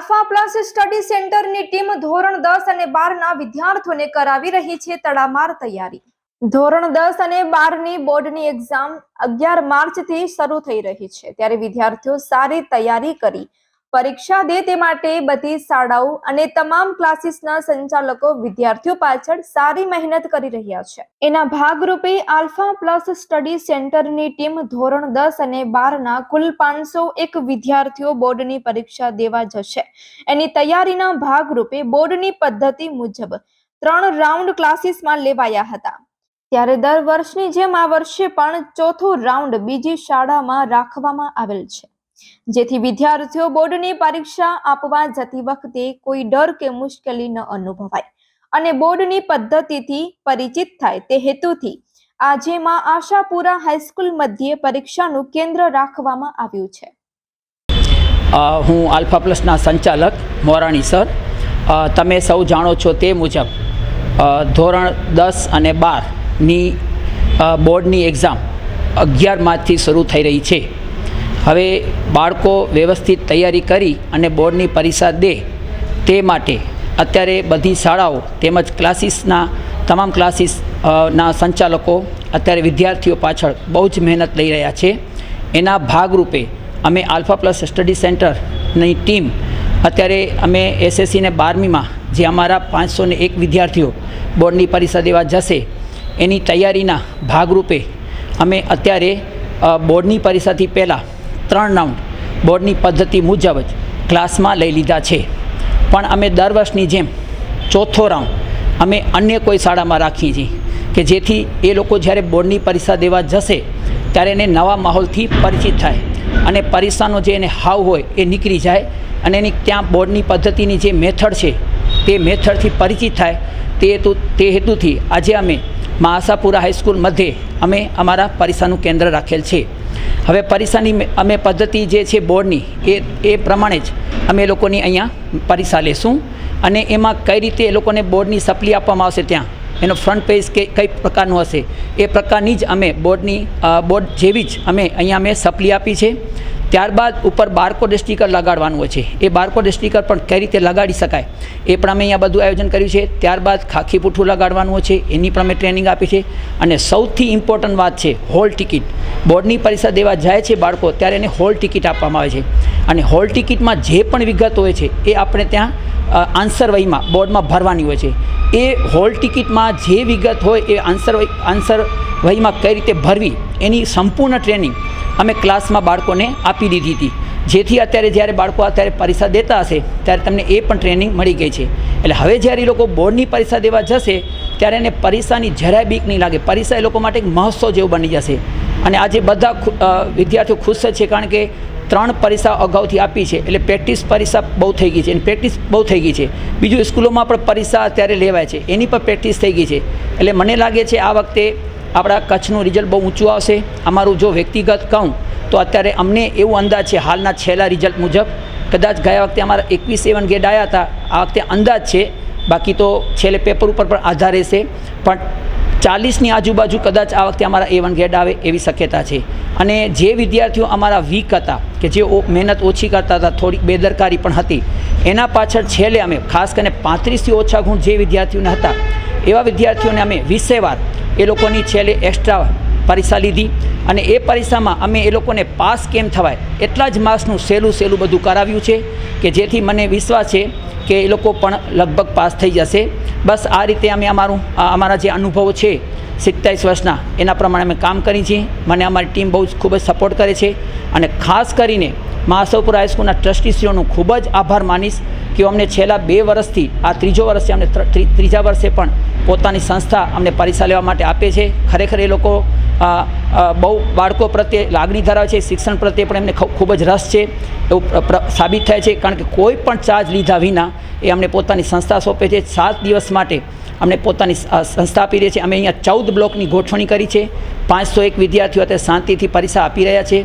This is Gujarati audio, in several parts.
આલ્ફા પ્લસ સ્ટડી સેન્ટરની ટીમ ધોરણ દસ અને બારના વિદ્યાર્થીઓને કરાવી રહી છે તડામાર તૈયારી. ધોરણ દસ અને બારની બોર્ડની એક્ઝામ અગિયાર માર્ચથી શરૂ થઈ રહી છે. ત્યારે વિદ્યાર્થીઓ સારી તૈયારી કરી પરીક્ષા દે તે માટે બધી શાળાઓ અને તમામ ક્લાસીસના સંચાલકો વિદ્યાર્થીઓ પાછળ સારી મહેનત કરી રહ્યા છે. એના ભાગરૂપે આલ્ફા પ્લસ સ્ટડી સેન્ટરની ટીમ ધોરણ દસ અને બારના કુલ પાંચસો એક વિદ્યાર્થીઓ બોર્ડની પરીક્ષા દેવા જશે. એની તૈયારીના ભાગરૂપે બોર્ડની પદ્ધતિ મુજબ ત્રણ રાઉન્ડ ક્લાસીસમાં લેવાયા હતા. ત્યારે દર વર્ષની જેમ આ વર્ષે પણ ચોથો રાઉન્ડ બીજી શાળામાં રાખવામાં આવેલ છે. જેથી વિદ્યાર્થીઓ બોર્ડની પરીક્ષા આપવા જતી વખતે કોઈ ડર કે મુશ્કેલી ન અનુભવાય અને બોર્ડની પદ્ધતિથી પરિચિત થાય તે હેતુથી આજે માં આશાપુરા હાઈસ્કૂલ મધ્યે પરીક્ષાનું કેન્દ્ર રાખવામાં આવ્યું છે. હું આલ્ફા પ્લસના સંચાલક મોરાણી સર. તમે સૌ જાણો છો તે મુજબ ધોરણ દસ અને બારની બોર્ડની એક્ઝામ અગિયાર માર્ચથી શરૂ થઈ રહી છે. હવે બાળકો વ્યવસ્થિત તૈયારી કરી અને બોર્ડની પરીક્ષા દે તે માટે અત્યારે બધી શાળાઓ તેમજ ક્લાસીસના તમામ ક્લાસીસ ના સંચાલકો અત્યારે વિદ્યાર્થીઓ પાછળ બહુ જ મહેનત લઈ રહ્યા છે. એના ભાગરૂપે અમે આલ્ફા પ્લસ સ્ટડી સેન્ટરની ટીમ અત્યારે અમે એસએસસી ને બારમીમાં જે અમારા પાંચસો ને એક વિદ્યાર્થીઓ બોર્ડની પરીક્ષા દેવા જશે એની તૈયારીના ભાગરૂપે અમે અત્યારે બોર્ડની પરીક્ષાથી પહેલાં ત્રણ રાઉન્ડ બોર્ડની પદ્ધતિ મુજબ જ ક્લાસમાં લઈ લીધા છે. પણ અમે દર વર્ષની જેમ ચોથો રાઉન્ડ અમે અન્ય કોઈ શાળામાં રાખીએ છીએ કે જેથી એ લોકો જ્યારે બોર્ડની પરીક્ષા દેવા જશે ત્યારે એને નવા માહોલથી પરિચિત થાય અને પરીક્ષાનો જે એને હાવ હોય એ નીકળી જાય અને એની ત્યાં બોર્ડની પદ્ધતિની જે મેથડ છે તે મેથડથી પરિચિત થાય તે હેતુ, તે હેતુથી આજે અમે મહાસાપુરા હાઈસ્કૂલ મધ્યે અમે અમારા પરીક્ષાનું કેન્દ્ર રાખેલ છે. હવે પરીક્ષાની અમે પદ્ધતિ જે છે બોર્ડની, એ એ પ્રમાણે જ અમે લોકોની અહીંયા પરીક્ષા લેશું અને એમાં કઈ રીતે એ લોકોને બોર્ડની સપ્લી આપવામાં આવશે ત્યાં, એનો ફ્રન્ટ પેજ કે કઈ પ્રકારનું હશે, એ પ્રકારની જ અમે બોર્ડની બોર્ડ જેવી જ અમે અહીંયા અમે સપ્લી આપી છે. ત્યારબાદ ઉપર બારકોડ સ્ટીકર લગાડવાનું હોય છે, એ બારકોડ સ્ટીકર પણ કઈ રીતે લગાડી શકાય, એ પણ અમે અહીંયા બધું આયોજન કર્યું છે. ત્યારબાદ ખાખી પૂઠું લગાડવાનું હોય છે, એની પણ અમે ટ્રેનિંગ આપી છે. અને સૌથી ઇમ્પોર્ટન્ટ વાત છે, હોલ ટિકિટ. બોર્ડની પરીક્ષા દેવા જાય છે બાળકો, ત્યારે એને હોલ ટિકિટ આપવામાં આવે છે. અને હોલ ટિકિટમાં જે પણ વિગત હોય છે, એ આપણે ત્યાં આન્સર વહીમાં, બોર્ડમાં ભરવાની હોય છે. એ હોલ ટિકિટમાં જે વિગત હોય, એ આન્સર આન્સર વહીમાં કઈ રીતે ભરવી, એની સંપૂર્ણ ટ્રેનિંગ અમે ક્લાસમાં બાળકોને આપી દીધી હતી. જેથી અત્યારે જ્યારે બાળકો અત્યારે પરીક્ષા દેતા હશે, ત્યારે તમને એ પણ ટ્રેનિંગ મળી ગઈ છે. એટલે હવે જ્યારે એ લોકો બોર્ડની પરીક્ષા દેવા જશે, ત્યારે એને પરીક્ષાની જરાય બીક નહીં લાગે. પરીક્ષા એ લોકો માટે એક મહોત્સવ જેવું બની જશે. અને આજે બધા વિદ્યાર્થીઓ ખુશ છે કારણ કે ત્રણ પરીક્ષા અગાઉથી આપી છે. એટલે પ્રેક્ટિસ પરીક્ષા બહુ થઈ ગઈ છે. અને પ્રેક્ટિસ બહુ થઈ ગઈ છે. બીજું સ્કૂલોમાં પણ પરીક્ષા અત્યારે લેવાય છે. એની પણ પ્રેક્ટિસ થઈ ગઈ છે. એટલે મને લાગે છે આ વખતે આપણા કચ્છનું રિઝલ્ટ બહુ ઊંચું આવશે. અમારું જો વ્યક્તિગત કહું, તો અત્યારે અમને એવું અંદાજ છે હાલના છેલ્લા રિઝલ્ટ મુજબ. કદાચ ગયા વખતે અમારા એકવીસ સેવન ગેડ આવ્યા હતા. આ વખતે અંદાજ છે. બાકી તો છેલ્લે પેપર ઉપર પણ આધાર રહેશે. પણ ચાલીસની આજુબાજુ કદાચ આ વખતે અમારા એ વન ગ્રેડ આવે એવી શક્યતા છે. અને જે વિદ્યાર્થીઓ અમારા વીક હતા, કે જે મહેનત ઓછી કરતા હતા થોડીક બેદરકારી પણ હતી, એના પાછળ છેલ્લે અમે ખાસ કરીને પાંત્રીસથી ઓછા ગુણ જે વિદ્યાર્થીઓને હતા, એવા વિદ્યાર્થીઓને અમે વિષયવાર એ લોકોની છેલ્લે એક્સ્ટ્રા પરીક્ષા લીધી અને એ પરીક્ષામાં અમે એ લોકોને પાસ કેમ થવાય એટલા જ માર્ક્સનું સહેલું સહેલું બધું કરાવ્યું છે, કે જેથી મને વિશ્વાસ છે કે એ લોકો પણ લગભગ પાસ થઈ જશે. બસ આ રીતે અમે અમારું અમારા જે અનુભવો છે સિત્તાવીસ વર્ષના, એના પ્રમાણે અમે કામ કરી છીએ. મને અમારી ટીમ બહુ જ ખૂબ જ સપોર્ટ કરે છે. અને ખાસ કરીને મહાસવપુર હાઈસ્કૂલના ટ્રસ્ટીશ્રીઓનો ખૂબ જ આભાર માનીશ કે અમને છેલ્લા બે વર્ષથી, આ ત્રીજો વર્ષે અમને ત્ર- ત્રી- ત્રીજા વર્ષે પણ પોતાની સંસ્થા અમને પરીક્ષા લેવા માટે આપે છે. ખરેખર એ લોકો બહુ બાળકો પ્રત્યે લાગણી ધરાવે છે. શિક્ષણ પ્રત્યે પણ એમને ખૂબ જ રસ છે. એવું સાબિત થાય છે. કારણ કે કોઈ પણ ચાર્જ લીધા વિના એ અમને પોતાની સંસ્થા સોંપે છે. સાત દિવસ માટે અમને પોતાની સંસ્થા આપી રહી છે. અમે અહીંયા ચૌદ બ્લોકની ગોઠવણી કરી છે. પાંચસો એક વિદ્યાર્થીઓ અત્યારે શાંતિથી પરીક્ષા આપી રહ્યા છે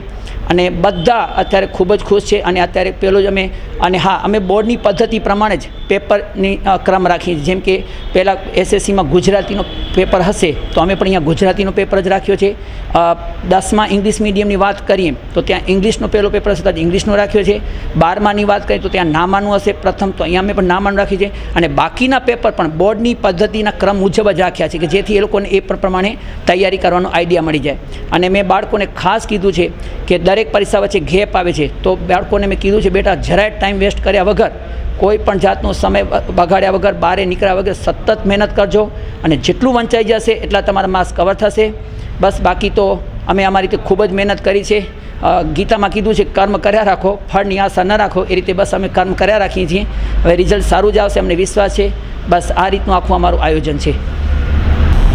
અને બધા અત્યારે ખૂબ જ ખુશ છે અને અત્યારે પેલો જ અમે અને હા, અમે બોર્ડની પદ્ધતિ પ્રમાણે જ પેપરની ક્રમ રાખીએ છીએ. જેમ કે પહેલાં એસએસસીમાં ગુજરાતીનો પેપર હશે, તો અમે પણ અહીંયા ગુજરાતીનો પેપર જ રાખ્યો છે. દસમાં ઇંગ્લિશ મીડિયમની વાત કરીએ, તો ત્યાં ઇંગ્લિશનો પહેલો પેપર હશે, તો ઇંગ્લિશનો રાખ્યો છે. બારમાની વાત કરીએ, તો ત્યાં નામાનું હશે પ્રથમ, તો અહીંયા અમે પણ નામાનું રાખ્યું છે. અને બાકીના પેપર પણ બોર્ડની પદ્ધતિના ક્રમ મુજબ જ રાખ્યા છે, કે જેથી એ લોકોને એ પ્રમાણે તૈયારી કરવાનો આઈડિયા મળી જાય. અને મેં બાળકોને ખાસ કીધું છે કે દરેક પરીક્ષા વચ્ચે ગેપ આવે છે, તો બાળકોને મેં કીધું છે, બેટા, જરાય ટાઈમ વેસ્ટ કર્યા વગર, કોઈ પણ જાતનો સમય બગાડ્યા વગર, બારે નીકળ્યા વગર સતત મહેનત કરજો અને જેટલું વંચાઈ જશે, એટલા તમારા માર્ક્સ કવર થશે. બસ બાકી તો અમે અમારી રીતે ખૂબ જ મહેનત કરી છે. ગીતામાં કીધું છે, કર્મ કર્યા રાખો, ફળની આશા ન રાખો. એ રીતે બસ અમે કર્મ કર્યા રાખીએ છીએ. હવે રિઝલ્ટ સારું જ આવશે, અમને વિશ્વાસ છે. બસ આ રીતનું આખું અમારું આયોજન છે.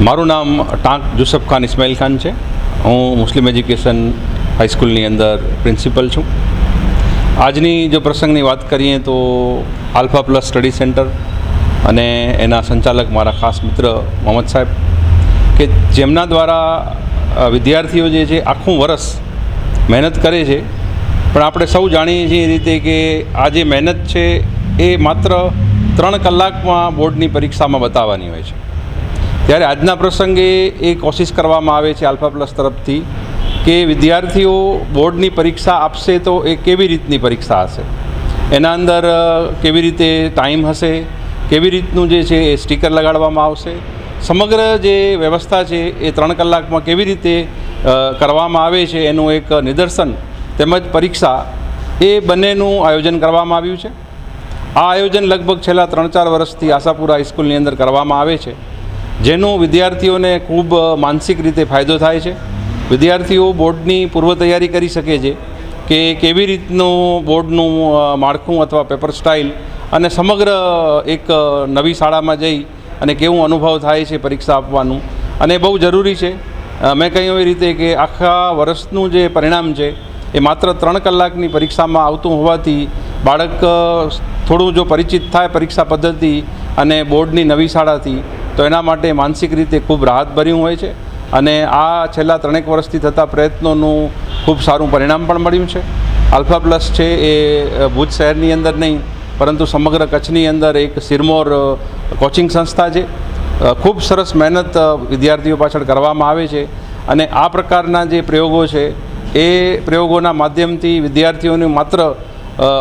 મારું નામ ટાંક જુસફ ખાન ઇસ્માઇલ ખાન છે. હું મુસ્લિમ એજ્યુકેશન હાઈસ્કૂલની અંદર પ્રિન્સિપલ છું. આજની જો પ્રસંગની વાત કરીએ તો આલ્ફા પ્લસ સ્ટડી સેન્ટર અને એના સંચાલક મારા ખાસ મિત્ર મોહમ્મદ સાહેબ કે જેમના દ્વારા વિદ્યાર્થીઓ જે છે આખું વરસ મહેનત કરે છે. પણ આપણે સૌ જાણીએ છીએ એ રીતે કે આ જે મહેનત છે એ માત્ર ત્રણ કલાકમાં બોર્ડની પરીક્ષામાં બતાવવાની હોય છે. ત્યારે આજના પ્રસંગે એ કોશિશ કરવામાં આવે છે આલ્ફા પ્લસ તરફથી કે વિદ્યાર્થીઓ બોર્ડની પરીક્ષા આપશે તો એ કેવી રીતની પરીક્ષા હશે? એના અંદર કેવી રીતે ટાઈમ હશે? કેવી રીતનું જે છે એ સ્ટીકર લગાડવામાં આવશે? સમગ્ર જે વ્યવસ્થા છે એ ત્રણ કલાકમાં કેવી રીતે કરવામાં આવે છે એનું એક નિદર્શન તેમજ પરીક્ષા એ બંનેનું આયોજન કરવામાં આવ્યું છે. આ આયોજન લગભગ છેલ્લા ત્રણ ચાર વર્ષથી આશાપુરા હાઈસ્કૂલની અંદર કરવામાં આવે છે. જેનો વિદ્યાર્થીઓને ખૂબ માનસિક રીતે ફાયદો થાય છે. વિદ્યાર્થીઓ બોર્ડની પૂર્વ તૈયારી કરી શકે છે કે કેવી રીતનું બોર્ડનું માળખું અથવા પેપર સ્ટાઇલ અને સમગ્ર એક નવી શાળામાં જઈ અને કેવું અનુભવ થાય છે પરીક્ષા આપવાનું. અને બહુ જરૂરી છે. મેં કહ્યું એવી રીતે કે આખા વર્ષનું જે પરિણામ છે એ માત્ર ત્રણ કલાકની પરીક્ષામાં આવતું હોવાથી બાળક થોડું જો પરિચિત થાય પરીક્ષા પદ્ધતિ અને બોર્ડની નવી શાળાથી તો એના માટે માનસિક રીતે ખૂબ રાહતભર્યું હોય છે અને આ છેલ્લા ત્રણેક વર્ષથી થતા પ્રયત્નોનું ખૂબ સારું પરિણામ પણ મળ્યું છે. આલ્ફા પ્લસ છે એ ભુજ શહેરની અંદર નહીં, પરંતુ સમગ્ર કચ્છની અંદર એક સિરમોર કોચિંગ સંસ્થા છે. ખૂબ સરસ મહેનત વિદ્યાર્થીઓ પાછળ કરવામાં આવે છે અને આ પ્રકારના જે પ્રયોગો છે, એ પ્રયોગોના માધ્યમથી વિદ્યાર્થીઓને માત્ર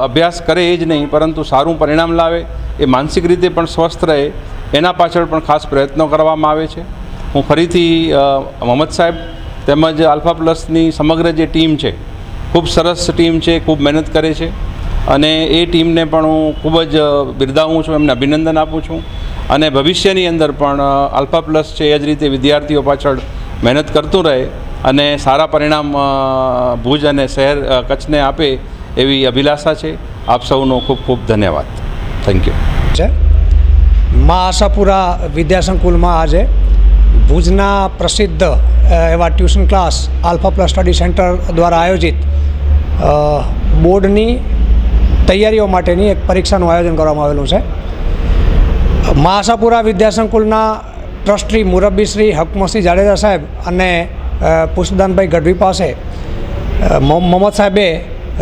અભ્યાસ કરે એ જ નહીં, પરંતુ સારું પરિણામ લાવે, એ માનસિક રીતે પણ સ્વસ્થ રહે એના પાછળ પણ ખાસ પ્રયત્નો કરવામાં આવે છે. હું ફરીથી મોહમ્મદ સાહેબ તેમજ આલ્ફા પ્લસની સમગ્ર જે ટીમ છે, ખૂબ સરસ ટીમ છે, ખૂબ મહેનત કરે છે અને એ ટીમને પણ હું ખૂબ જ બિરદાવું છું, એમને અભિનંદન આપું છું અને ભવિષ્યની અંદર પણ આલ્ફા પ્લસ છે એ જ રીતે વિદ્યાર્થીઓ પાછળ મહેનત કરતું રહે અને સારા પરિણામ ભુજ અને શહેર કચ્છને આપે એવી અભિલાષા છે. આપ સૌનો ખૂબ ખૂબ ધન્યવાદ. થેન્ક યુ મા આશાપુરા વિદ્યાસંકુલમાં આજે ભુજના પ્રસિદ્ધ એવા tuition class alpha plus study centre દ્વારા આયોજિત બોર્ડની તૈયારીઓ માટેની એક પરીક્ષાનું આયોજન કરવામાં આવેલું છે. મા આશાપુરા વિદ્યાસંકુલના ટ્રસ્ટી મુરબ્બી શ્રી હકમસિંહ જાડેજા સાહેબ અને પુષ્પદાનભાઈ ગઢવી પાસે મોહમ્મદ સાહેબે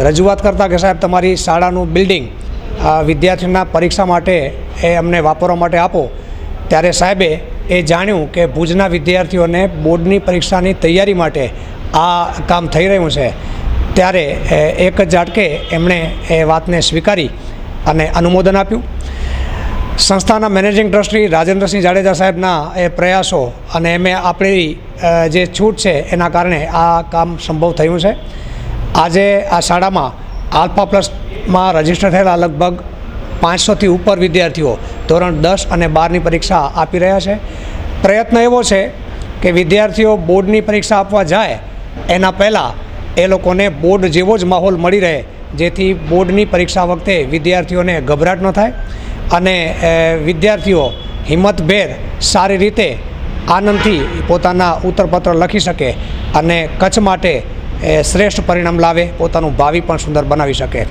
રજૂઆત કરતા કે સાહેબ, તમારી શાળાનું બિલ્ડિંગ વિદ્યાર્થીના પરીક્ષા માટે એ અમને વાપરવા માટે આપો. ત્યારે સાહેબે એ જાણ્યું કે ભુજના વિદ્યાર્થીઓને બોર્ડની પરીક્ષાની તૈયારી માટે આ કામ થઈ રહ્યું છે. ત્યારે એક જ ઝાટકે એમણે એ વાતને સ્વીકારી અને અનુમોદન આપ્યું. સંસ્થાના મેનેજિંગ ટ્રસ્ટી રાજેન્દ્રસિંહ જાડેજા સાહેબના એ પ્રયાસો અને એમે આપણી જે છૂટ છે એના કારણે આ કામ સંભવ થયું છે. આજે આ શાળામાં આલ્ફા પ્લસમાં રજિસ્ટર થયેલા લગભગ પાંચસોથી ઉપર વિદ્યાર્થીઓ ધોરણ દસ અને બારની પરીક્ષા આપી રહ્યા છે. પ્રયત્ન એવો છે કે વિદ્યાર્થીઓ બોર્ડની પરીક્ષા આપવા જાય, એના પહેલાં એ લોકોને બોર્ડ જેવો જ માહોલ મળી રહે, જેથી બોર્ડની પરીક્ષા વખતે વિદ્યાર્થીઓને ગભરાટ ન થાય અને વિદ્યાર્થીઓ હિંમતભેર સારી રીતે આનંદથી પોતાના ઉત્તરપત્ર લખી શકે અને કચ્છ માટે શ્રેષ્ઠ પરિણામ લાવે, પોતાનું ભાવિ પણ સુંદર બનાવી શકે.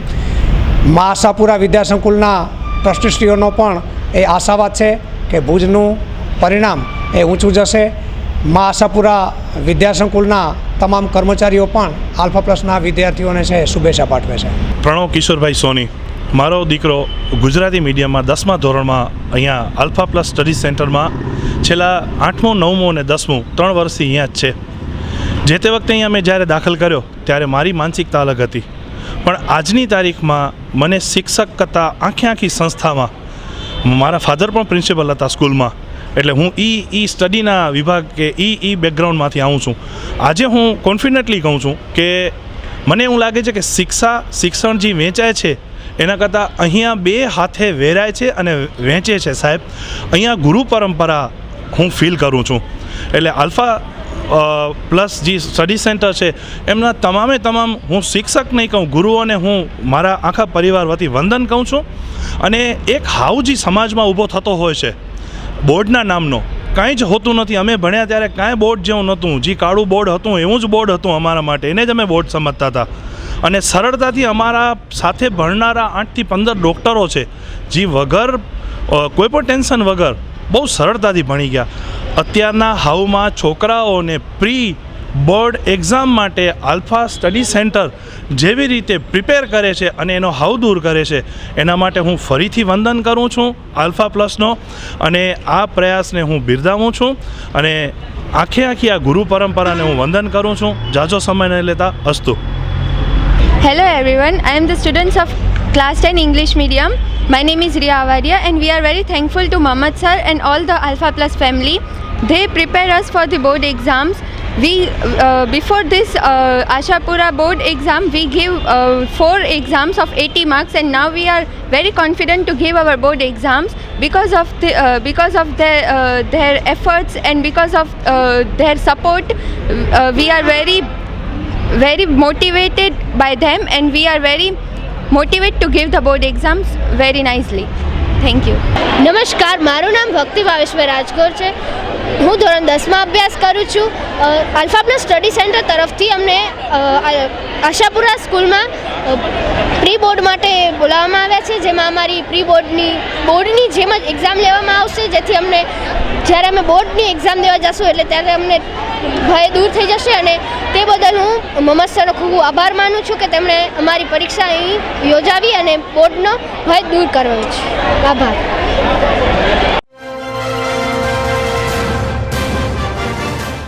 મા આશાપુરા વિદ્યાસંકુલના ટ્રસ્ટીશ્રીઓનો પણ એ આશાવાદ છે કે ભુજનું પરિણામ એ ઊંચું જશે. મા આશાપુરા વિદ્યાસંકુલના તમામ કર્મચારીઓ પણ આલ્ફા પ્લસના વિદ્યાર્થીઓને છે શુભેચ્છા પાઠવે છે. પ્રણવ કિશોરભાઈ સોની, મારો દીકરો ગુજરાતી મીડિયમમાં દસમા ધોરણમાં અહીંયા આલ્ફા પ્લસ સ્ટડી સેન્ટરમાં છેલ્લા આઠમું, નવમું અને દસમું ત્રણ વર્ષથી અહીંયા જ છે. જે તે વખતે અહીંયા મેં જ્યારે દાખલ કર્યો, ત્યારે મારી માનસિકતા અલગ હતી. પણ આજની તારીખમાં મને શિક્ષક કરતાં આખી આખી સંસ્થામાં મારા ફાધર પણ પ્રિન્સિપલ હતા સ્કૂલમાં. એટલે હું ઈ ઈ સ્ટડીના વિભાગ કે ઈ ઈ બેકગ્રાઉન્ડમાંથી આવું છું. આજે હું કોન્ફિડન્ટલી કહું છું કે મને એવું લાગે છે કે શિક્ષા, શિક્ષણ જે વેચાય છે, એના કરતાં અહીંયા બે હાથે વેરાય છે અને વેચે છે સાહેબ. અહીંયા ગુરુ પરંપરા હું ફીલ કરું છું. એટલે આલ્ફા પ્લસ જે સ્ટડી સેન્ટર છે, એમના તમામે તમામ હું શિક્ષક નહીં કહું, ગુરુઓને હું મારા આખા પરિવાર વતી વંદન કહું છું. અને એક હાવ સમાજમાં ઊભો થતો હોય છે, બોર્ડના નામનો. કાંઈ જ હોતું નથી. અમે ભણ્યા ત્યારે કાંઈ બોર્ડ જેવું નહોતું. જે કાળું બોર્ડ હતું, એવું જ બોર્ડ હતું અમારા માટે. એને જ અમે બોર્ડ સમજતા હતા. અને સરળતાથી અમારા સાથે ભણનારા આઠથી પંદર ડૉક્ટરો છે, જે વગર કોઈ પણ ટેન્શન વગર બહુ સરળતાથી ભણી ગયા. અત્યારના હાવમાં છોકરાઓને પ્રી બોર્ડ એક્ઝામ માટે આલ્ફા સ્ટડી સેન્ટર જેવી રીતે પ્રિપેર કરે છે અને એનો હાવ દૂર કરે છે, એના માટે હું ફરીથી વંદન કરું છું આલ્ફા પ્લસનો અને આ પ્રયાસને હું બિરદાવું છું અને આખે આખી આ ગુરુ પરંપરાને હું વંદન કરું છું જાજો સમય નહીં લેતા, અસ્તુ hello everyone I am the students of class 10 English medium. My name is Ria Avadia and we are very thankful to Mohammed sir and all the Alpha Plus family. They prepare us for the board exams. We uh, before this uh, Ashapura board exam we give uh, four exams of 80 marks and now we are very confident to give our board exams because of the uh, because of their uh, their efforts and because of uh, their support uh, we are very very motivated by them and we are very motivated to give the board exams very nicely thank you નમસ્કાર મારું નામ ભક્તિ ભાવેશભાઈ રાજગોર છે હું ધોરણ દસમાં અભ્યાસ કરું છું. આલ્ફાબના સ્ટડી સેન્ટર તરફથી અમને આશાપુરા સ્કૂલમાં પ્રી બોર્ડ માટે બોલાવવામાં આવ્યા છે, જેમાં અમારી પ્રી બોર્ડની બોર્ડની જેમ જ એક્ઝામ લેવામાં આવશે, જેથી અમને, જ્યારે અમે બોર્ડની એક્ઝામ દેવા જશું, એટલે ત્યારે અમને ભય દૂર થઈ જશે અને તે બદલ હું મોહમ્મદ સરનો ખૂબ આભાર માનું છું કે તેમણે અમારી પરીક્ષા અહીં યોજાવી અને બોર્ડનો ભય દૂર કરવો છે. આભાર.